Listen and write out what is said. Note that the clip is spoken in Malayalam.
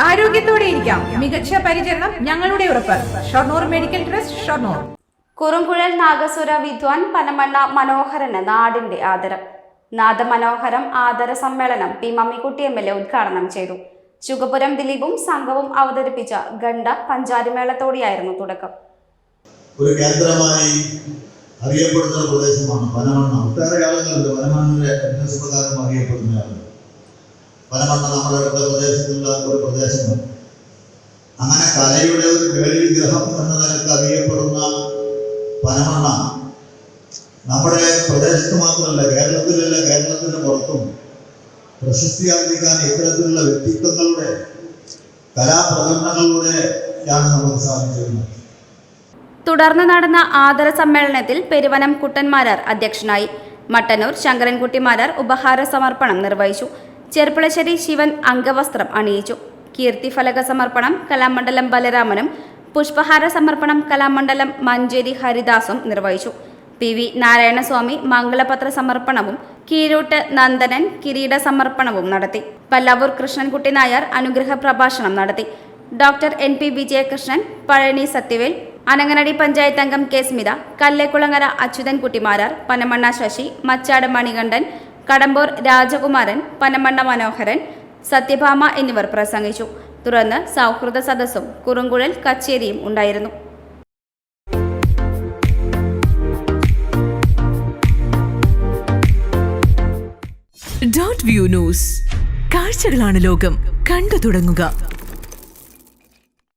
ആരോഗ്യത്തോടെ ഇരിക്കാം. മികച്ച പരിചരണം ഞങ്ങളുടെ ഉറപ്പ്. Shoranur medical trust Shoranur. കുറുംപുഴൽ നാഗസുര വിദ്വാൻ പനമണ്ണ മനോഹരന് നാടിന്റെ ആദരം. നാദമനോഹരം ആദര സമ്മേളനം P Mammikutty M L A ഉദ്ഘാടനം ചെയ്തു. ചുഗപുരം ദിലീപും സംഘവും അവതരിപ്പിച്ച ഗണ്ട പഞ്ചാരിമേളത്തോടെയായിരുന്നു തുടക്കം. ഒരു കേന്ദ്രമായി അറിയപ്പെടുന്ന പ്രദേശമാണ് പനമണ്ണ. ഒട്ടേറെ ആളുകളുണ്ട് പനമണ്ണിന്റെ അറിയപ്പെടുന്ന ആളുകൾ പനമണ്ണ നമ്മുടെ അടുത്ത പ്രദേശത്തുള്ള ഒരു പ്രദേശമാണ് അങ്ങനെ കലയുടെ ഒരു കേൾവി ഗ്രഹം എന്ന നിലയ്ക്ക് അറിയപ്പെടുന്ന പനമണ്ണ നമ്മുടെ പ്രദേശത്ത് മാത്രമല്ല കേരളത്തിലല്ല കേരളത്തിന് പുറത്തും പ്രശസ്തി ആർജിക്കാൻ ഇത്തരത്തിലുള്ള വ്യക്തിത്വങ്ങളുടെ കലാപ്രകടനങ്ങളിലൂടെയാണ് നമുക്ക് സാധിച്ചിരുന്നത് തുടർന്ന് നടന്ന ആദര സമ്മേളനത്തിൽ പെരുവനം കുട്ടന്മാരാർ അധ്യക്ഷനായി. മട്ടന്നൂർ ശങ്കരൻകുട്ടിമാരാർ ഉപഹാര സമർപ്പണം നിർവഹിച്ചു. ചെർപ്പുളശ്ശേരി ശിവൻ അംഗവസ്ത്രം അണിയിച്ചു. കീർത്തിഫലക സമർപ്പണം കലാമണ്ഡലം ബലരാമനും പുഷ്പഹാര സമർപ്പണം കലാമണ്ഡലം മഞ്ചേരി ഹരിദാസും നിർവഹിച്ചു. പി വി നാരായണസ്വാമി മംഗളപത്ര സമർപ്പണവും കീരൂട്ട് നന്ദനൻ കിരീട സമർപ്പണവും നടത്തി. പല്ലാവൂർ കൃഷ്ണൻകുട്ടി നായർ അനുഗ്രഹ പ്രഭാഷണം നടത്തി. Doctor N P Vijayakrishnan Palani Sathyavel Ananganadi panchayat അംഗം കെ. സ്മിത കല്ലേക്കുളങ്ങര അച്യുതൻകുട്ടിമാരാർ പനമണ്ണ ശശി മച്ചാട് മണികണ്ഠൻ കടമ്പൂർ രാജകുമാരൻ പനമണ്ണ മനോഹരൻ സത്യഭാമ എന്നിവർ പ്രസംഗിച്ചു. തുടർന്ന് സൗഹൃദ സദസ്സും കുറുങ്കുഴൽ കച്ചേരിയും ഉണ്ടായിരുന്നു. ഡോട്ട് വ്യൂ ന്യൂസ് കാഴ്ചകളാണ് ലോകം. കണ്ടു തുടങ്ങുക.